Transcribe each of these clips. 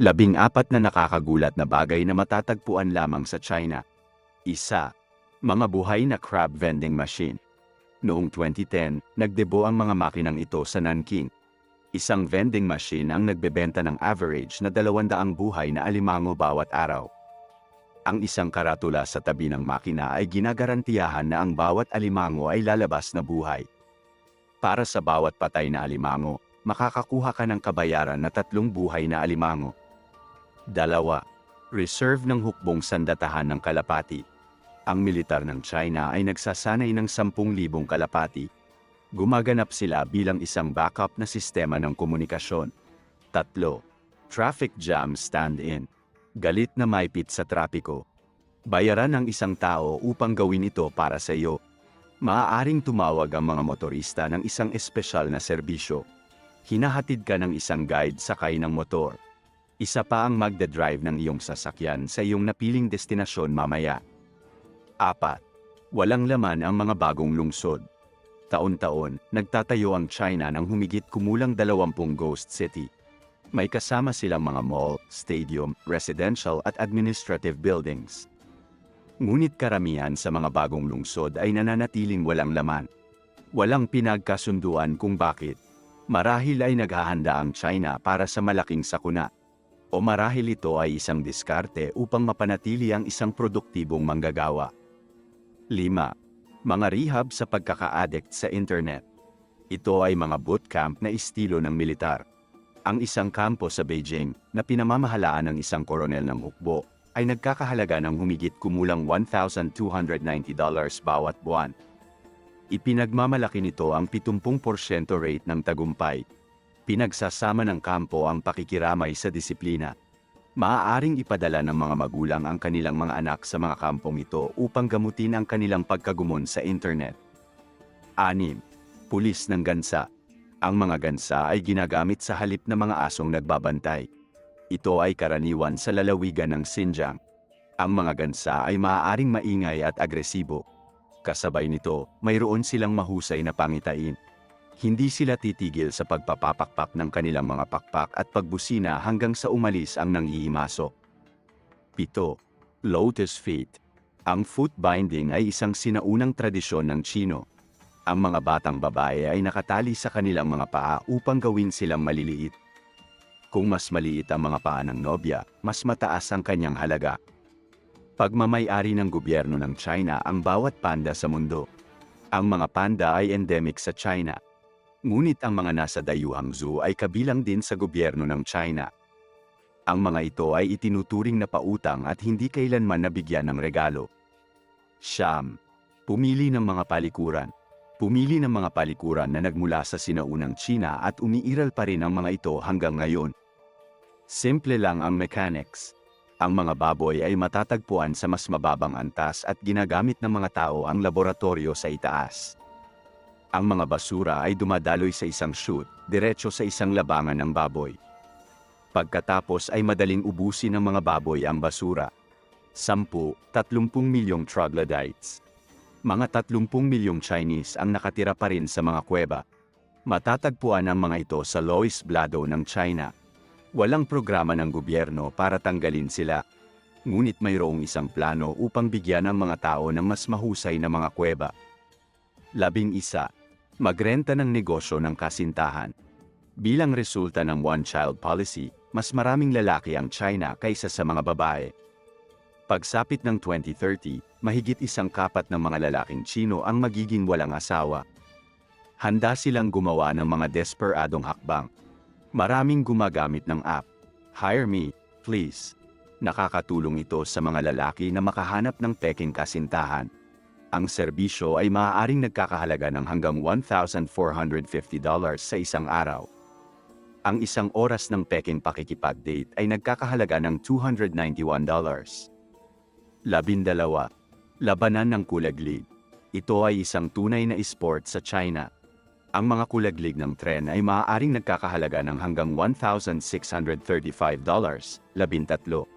Labing apat na nakakagulat na bagay na matatagpuan lamang sa China. Isa, mga buhay na crab vending machine. Noong 2010, nagdebo ang mga makinang ito sa Nanking. Isang vending machine ang nagbebenta ng average na 200 buhay na alimango bawat araw. Ang isang karatula sa tabi ng makina ay ginagarantiyahan na ang bawat alimango ay lalabas na buhay. Para sa bawat patay na alimango, makakakuha ka ng kabayaran na tatlong buhay na alimango. Dalawa, reserve ng hukbong sandatahan ng kalapati. Ang militar ng China ay nagsasanay ng 10,000 kalapati. Gumaganap sila bilang isang backup na sistema ng komunikasyon. Tatlo, traffic jam stand-in. Galit na maipit sa trapiko. Bayaran ng isang tao upang gawin ito para sa iyo. Maaaring tumawag ang mga motorista ng isang espesyal na serbisyo. Hinahatid ka ng isang guide sakay ng motor. Isa pa ang magdadrive ng iyong sasakyan sa iyong napiling destinasyon mamaya. Apat. Walang laman ang mga bagong lungsod. Taon-taon, nagtatayo ang China ng humigit kumulang 20 ghost city. May kasama silang mga mall, stadium, residential at administrative buildings. Ngunit karamihan sa mga bagong lungsod ay nananatiling walang laman. Walang pinagkasunduan kung bakit. Marahil ay naghahanda ang China para sa malaking sakuna. O marahil ito ay isang diskarte upang mapanatili ang isang produktibong manggagawa. 5. Mga rehab sa pagkaka-addict sa internet. Ito ay mga bootcamp na estilo ng militar. Ang isang kampo sa Beijing na pinamamahalaan ng isang koronel ng hukbo ay nagkakahalaga ng humigit kumulang $1,290 bawat buwan. Ipinagmamalaki nito ang 70% rate ng tagumpay. Pinagsasama ng kampo ang pakikiramay sa disiplina. Maaaring ipadala ng mga magulang ang kanilang mga anak sa mga kampong ito upang gamutin ang kanilang pagkagumon sa internet. 6. Pulis ng gansa. Ang mga gansa ay ginagamit sa halip na mga asong nagbabantay. Ito ay karaniwan sa lalawigan ng Xinjiang. Ang mga gansa ay maaaring maingay at agresibo. Kasabay nito, mayroon silang mahusay na pangitain. Hindi sila titigil sa pagpapapakpak ng kanilang mga pakpak at pagbusina hanggang sa umalis ang nangihimasok. 7. Lotus Feet Ang foot binding ay isang sinaunang tradisyon ng Chino. Ang mga batang babae ay nakatali sa kanilang mga paa upang gawin silang maliliit. Kung mas maliit ang mga paa ng nobya, mas mataas ang kanyang halaga. Pagmamayari ng gobyerno ng China ang bawat panda sa mundo. Ang mga panda ay endemic sa China. Ngunit ang mga nasa Dayuhang Zoo ay kabilang din sa gobyerno ng China. Ang mga ito ay itinuturing na pautang at hindi kailanman nabigyan ng regalo. Siyam. Pumili ng mga palikuran. Pumili ng mga palikuran na nagmula sa sinaunang China at umiiral pa rin ang mga ito hanggang ngayon. Simple lang ang mechanics. Ang mga baboy ay matatagpuan sa mas mababang antas at ginagamit ng mga tao ang laboratorio sa itaas. Ang mga basura ay dumadaloy sa isang chute, diretso sa isang labangan ng baboy. Pagkatapos ay madaling ubusin ng mga baboy ang basura. 10, 30 milyong troglodytes. Mga 30 milyong Chinese ang nakatira pa rin sa mga kuweba. Matatagpuan ang mga ito sa Lois Blado ng China. Walang programa ng gobyerno para tanggalin sila. Ngunit mayroong isang plano upang bigyan ang mga tao ng mas mahusay na mga kuweba. Labing isa, magrenta ng negosyo ng kasintahan. Bilang resulta ng one-child policy, mas maraming lalaki ang China kaysa sa mga babae. Pagsapit ng 2030, mahigit isang kapat ng mga lalaking Chino ang magiging walang asawa. Handa silang gumawa ng mga desperadong hakbang. Maraming gumagamit ng app. Hire me, please. Nakakatulong ito sa mga lalaki na makahanap ng peking kasintahan. Ang serbisyo ay maaaring nagkakahalaga ng hanggang $1,450 sa isang araw. Ang isang oras ng peking pakikipag-date ay nagkakahalaga ng $291. Labindalawa. Labanan ng kulaglig. Ito ay isang tunay na sport sa China. Ang mga kulaglig ng tren ay maaaring nagkakahalaga ng hanggang $1,635. Labintatlo.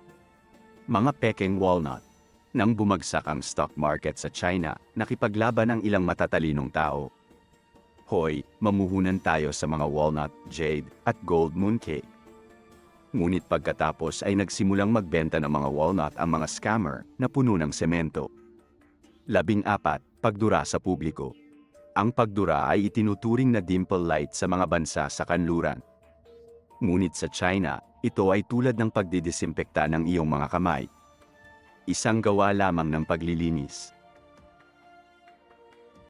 Mga peking walnut. Nang bumagsak ang stock market sa China, nakipaglaban ang ilang matatalinong tao. Hoy, mamuhunan tayo sa mga walnut, jade, at gold mooncake. Ngunit pagkatapos ay nagsimulang magbenta ng mga walnut ang mga scammer na puno ng semento. Labing apat, pagdura sa publiko. Ang pagdura ay itinuturing na dimple light sa mga bansa sa kanluran. Ngunit sa China, ito ay tulad ng pagdidisimpekta ng iyong mga kamay. Isang gawa lamang ng paglilinis.